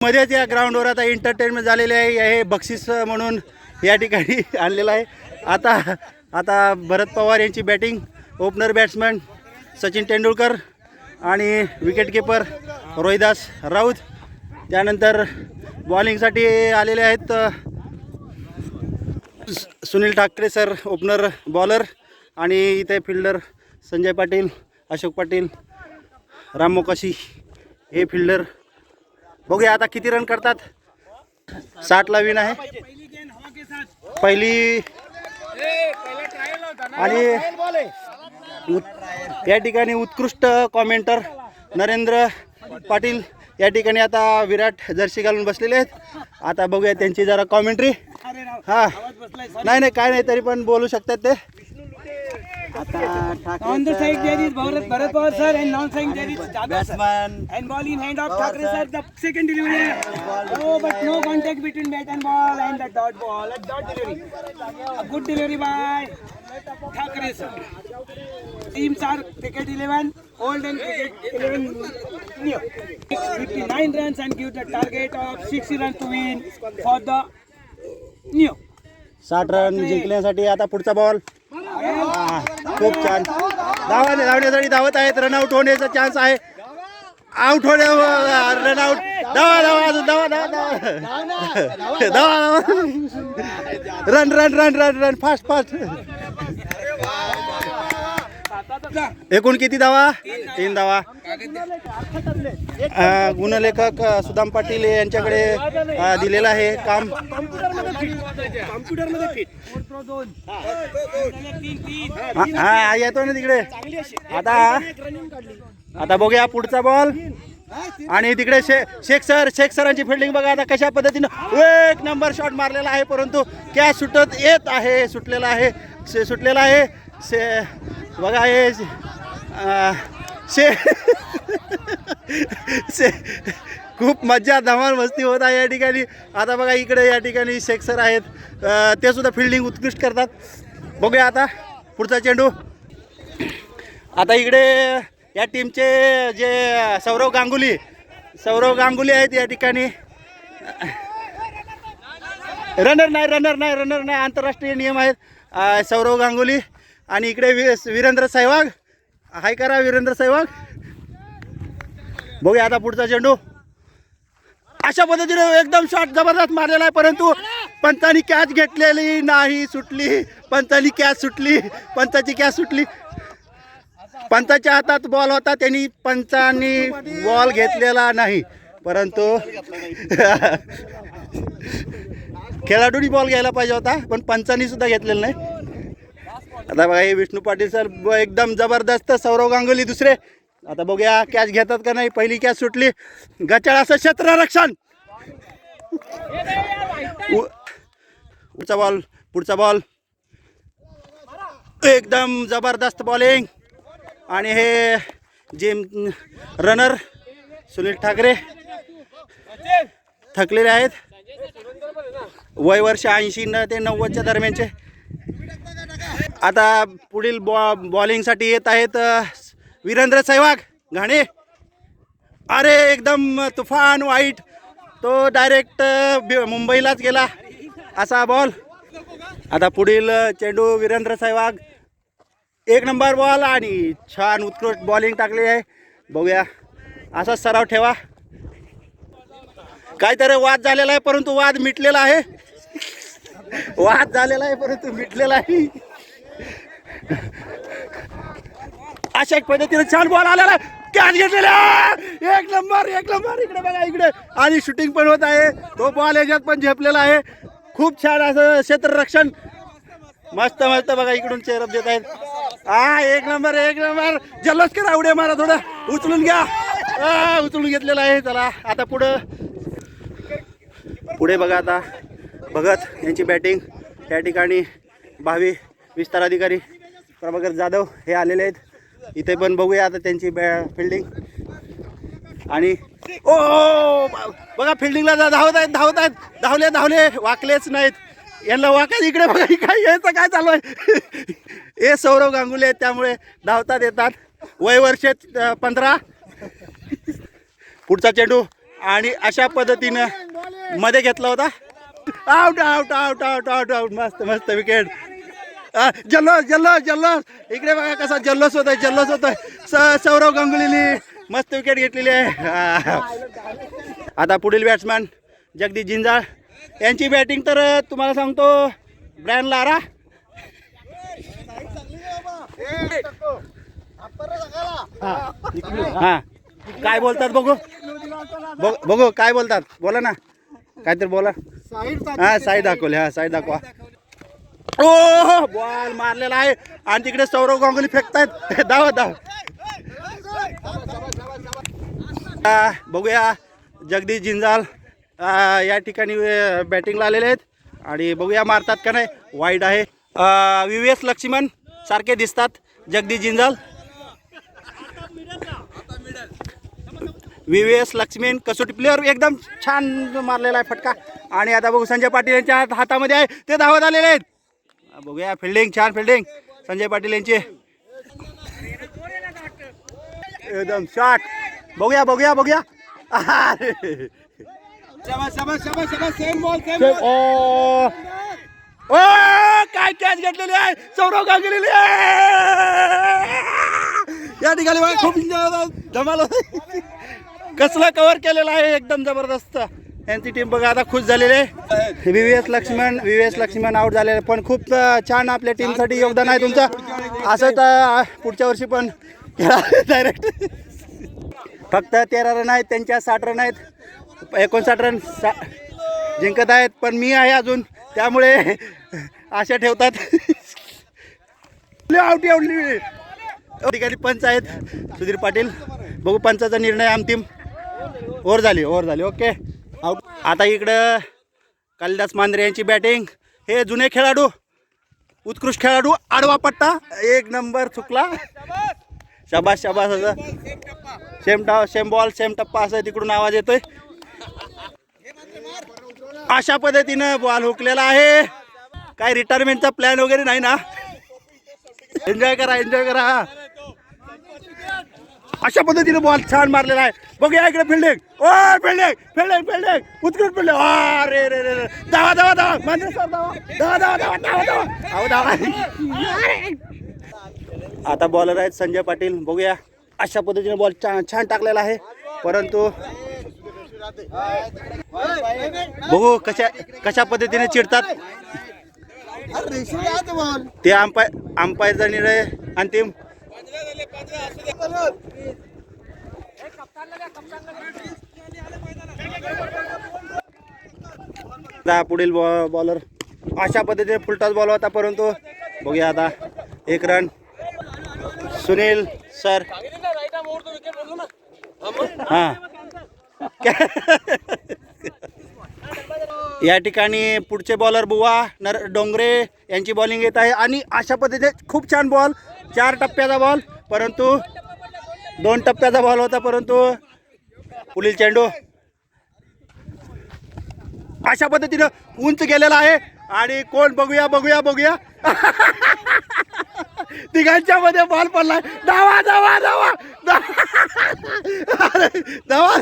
मध्येच या ग्राउंडवर आता एंटरटेनमेंट झालेले आहे. हे बक्षीस म्हणून या ठिकाणी आणलेलं आहे. आता आता भरत पवार यांची batting opener batsman Sachin Tendulkar आणि विकेटकीपर रोहिदास राऊत. त्यानंतर बॉलिंगसाठी आलेले आहेत Su- Sunil Thackeray sir opener bowler आणि इथे फिल्डर संजय पाटील अशोक पाटील राम मोकाशी हे फिल्डर बघूया आता किती रन करतात. साठला विन आहे. पहिली आणि या ठिकाणी उत्कृष्ट कॉमेंटर नरेंद्र पाटील या ठिकाणी आता विराट जर्सी घालून बसलेले आहेत. आता बघूया त्यांची जरा कॉमेंट्री हा. नाही नाही काय नाही तरी पण बोलू शकतात ते. आता Thackeray On the sir, side there is Bharat, Bharat Pawar sir and non side there is Jadhav sir. batsman And ball in hand of Thakre sir, the second delivery. Oh, but no contact between bat and ball and the dot ball. A dot delivery. A good delivery by Thakre sir. Teams are cricket 11, old and cricket 11 new. 59 runs and give the target of 60 runs to win for the new. साठ run जिंकण्यासाठी आता पुढचा ball खूप छान. धावा धावण्यासाठी धावत आहेत रनआउट होण्याचा चान्स आहे. आउट होण्या रनआउट धावा धावा अजून धावा धावा धावा. धावा धावा. Run run run run run fast fast एकूण किती धावा तीन धावा अ, गुणलेखक सुदाम पाटील यांच्याकडे दिलेलं आहे काम. हा हा, येतो ना तिकडे. आता आता बघूया पुढचा बॉल आणि तिकडे शे शेख सर शेख सरांची फिल्डिंग बघा आता कशा पद्धतीनं एक नंबर शॉट मारलेला आहे परंतु कॅच सुटत येत आहे सुटलेला आहे सुटलेला आहे. शे बघा हे शे शे खूप मज्जा धमाल मस्ती होत आहे या ठिकाणी. आता बघा इकडे या ठिकाणी शेख सर आहेत. ते सुद्धा फिल्डिंग उत्कृष्ट करतात. बघूया आता पुढचा चेंडू. आता इकडे या टीमचे जे सौरव गांगुली सौरव गांगुली आहेत या ठिकाणी. रनर नाही रनर नाही रनर नाही. आंतरराष्ट्रीय नियम आहेत. सौरव गांगुली. आणि इकडे वि- वीरेंद्र सहवाग. हाय करा वीरेंद्र सहवाग. बघूया आता पुढचा चेंडू अशा पद्धतीने एकदम शॉट जबरदस्त मारलेला आहे परंतु पंतानी कॅच घेतलेली नाही सुटली. पंतानी कॅच सुटली. पंचाची कॅच सुटली. पंताच्या हातात बॉल होता त्यांनी पंचांनी बॉल घेतलेला नाही. परंतु खेळाडूंनी बॉल घ्यायला पाहिजे होता पण पंचांनी सुद्धा घेतलेला नाही. आता बघा हे विष्णू पाटील सर एकदम जबरदस्त सौरव गांगुली दुसरे. आता बघूया कॅच घेतात का नाही? पहिली कॅच सुटली. गचाळ असं क्षेत्ररक्षण पुढचा बॉल पुढचा बॉल एकदम जबरदस्त बॉलिंग आणि हे जिम रनर सुनील ठाकरे थकलेले आहेत. वय वर्ष ऐंशी न ते नव्वदच्या दरम्यानचे. आता पुढील बॉ बॉलिंगसाठी येत आहेत वीरेंद्र सहवाग. घाणे. अरे एकदम तुफान वाईट. तो डायरेक्ट मुंबईलाच गेला. असा बॉल आता पुढील चेंडू वीरेंद्र सहवाग. एक नंबर बॉल आणि छान उत्कृष्ट बॉलिंग टाकली आहे. बघूया. असाच सराव ठेवा. काहीतरी वाद झालेला आहे परंतु वाद मिटलेला आहे. वाद झालेला आहे परंतु मिटलेला आहे. अशा पद्धतीने छान बॉल आलेला कॅच घेतलेला एक नंबर एक नंबर इकडे बघा इकडे. आणि शूटिंग पण होत आहे. तो बॉल याच्यात पण झेपलेला आहे. खूप छान असं क्षेत्ररक्षण. मस्त मस्त. बघा इकडून चेहरप देत आहेत. हा एक नंबर एक नंबर जल्लोष करा उड्या मारा थोडं. उचलून घ्या. उचलून घेतलेला आहे. चला आता पुढं. पुढे बघा आता. भगत यांची बॅटिंग त्या ठिकाणी भावी विस्तार अधिकारी. प्रभाकर जाधव हे आलेले आहेत. इथे पण बघूया आता त्यांची बॅ फिल्डिंग आणि ओ बघा फिल्डिंगला जा- धावत आहेत धावत आहेत. धावले धावले. वाकलेच नाहीत. यांना वाका इकडे बघा काय यायचं काय चालू आहे? हे सौरव गांगुले आहेत त्यामुळे धावतात येतात. वय वर्ष पंधरा. पुढचा चेंडू. आणि अशा पद्धतीनं मध्ये घेतला होता. Out out out out out out मस्त मस्त विकेट. जल्लोष जल्लोष जल्लोष. इकडे बघा कसा जल्लोष होतोय जल्लोष होतोय. स सौरव गांगुलीने मस्त विकेट घेतलेली आहे. आता पुढील बॅट्समॅन जगदीश जिंजाळ. यांची बॅटिंग तर तुम्हाला सांगतो ब्रॅन लारा हा. काय बोलतात बघू? बघ- बघू काय बोलतात? बोला ना. काहीतरी बोला. हा साईड दाखवले हा साईड दाखवा. ओ बॉल मारलेला आहे. आणि तिकडे सौरव गांगुली फेकतायत. धावा धाव. बघूया जगदीश जिंजाल या ठिकाणी बॅटिंगला आलेले आहेत. आणि बघूया मारतात का नाही. वाईट आहे. व्ही एस लक्ष्मण सारखे दिसतात. जगदीश जिंजाल. व्ही एस लक्ष्मीन कसोटी प्लेअर एकदम छान मारलेला आहे फटका. आणि आता बघू संजय पाटील यांच्या हातामध्ये आहे. ते धावत आलेले आहेत. बघूया फिल्डिंग छान फिल्डिंग संजय पाटील यांची। एकदम शॉट बघूया बघूया बघूया। ओ! काय कॅच घेतलेली आहे? सौरव गांगुली या ठिकाणी खूप. धमाल. कसलं कव्हर केलेलं आहे एकदम जबरदस्त. यांची टीम बघा आता खुश झालेली. आहे V S Laxman V S Laxman out झालेले. पण खूप छान आपल्या टीमसाठी योगदान आहे तुमचं. असं तर पुढच्या वर्षी पण डायरेक्ट फक्त तेरा रन आहेत त्यांच्या साठ रन आहेत. एकोणसाठ रन सा जिंकत आहेत पण मी आहे अजून. त्यामुळे आशा ठेवतात. आवटी आवडली ठिकाणी पंच आहेत. सुधीर पाटील. बघू पंचाचा निर्णय अंतिम. ओर झाली ओर झाली. ओके आता इकडं कालिदास मांद्रे यांची बॅटिंग हे जुने खेळाडू उत्कृष्ट खेळाडू आडवा पट्टा एक नंबर चुकला. शबास शबास असं. सेम टाव सेम बॉल सेम टप्पा असं तिकडून आवाज येतोय. अशा पद्धतीनं बॉल हुकलेला आहे. काय रिटायरमेंटचा प्लॅन वगैरे नाही ना? एन्जॉय करा एन्जॉय करा. अशा पद्धतीने बॉल छान मारलेला आहे. बघूया इकडे फिल्डिंग ओ फिल्डिंग फिल्डिंग फिल्डिंग उत्कृष्ट फिल्डिंग अरे रे रे रे धावा धावा धावा. मांजरे सर धावा. धावा धावा धावा धावा धावा. अहो धावा. आता बॉलर आहेत संजय पाटील. बघूया. अशा पद्धतीने बॉल छान छान टाकलेला आहे. परंतु बघू कशा कशा पद्धतीने चिडतात. ते अंपायर अंपायरचा निर्णय अंतिम. पुढील बॉ- बॉलर अशा पद्धतीने फुलटॉस बॉल होता परंतु बघूया आता. एक रन सुनील सर. हां. या ठिकाणी पुढचे बॉलर बुवा नर डोंगरे यांची बॉलिंग येत आहे. आणि अशा पद्धतीने खूप छान बॉल चार टप्प्याचा बॉल परंतु दोन टप्प्याचा बॉल होता परंतु पुढील चेंडू अशा पद्धतीनं उंच गेलेला आहे आणि कोण बघूया बघूया बघूया. तिघांच्या मध्ये बॉल पडलाय. धावा धावा धावा धावा.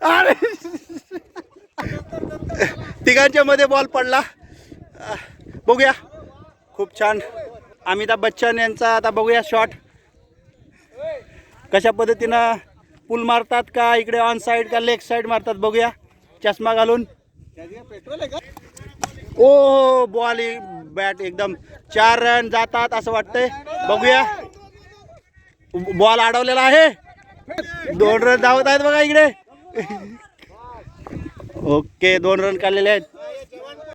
अरे, तिघांच्या मध्ये बॉल पडला. बघूया. खूप छान. अमिताभ बच्चन यांचा आता बघूया शॉट. कशा पद्धतीनं पुल मारतात का? इकडे ऑन साईड का लेग साईड मारतात? बघूया. चष्मा घालून. ओ बॉल बॅट एकदम. चार रन जातात असं वाटतंय. बघूया. बॉल अडवलेला आहे. दोन रन धावत आहेत बघा इकडे. ओके दोन रन काढलेले आहेत.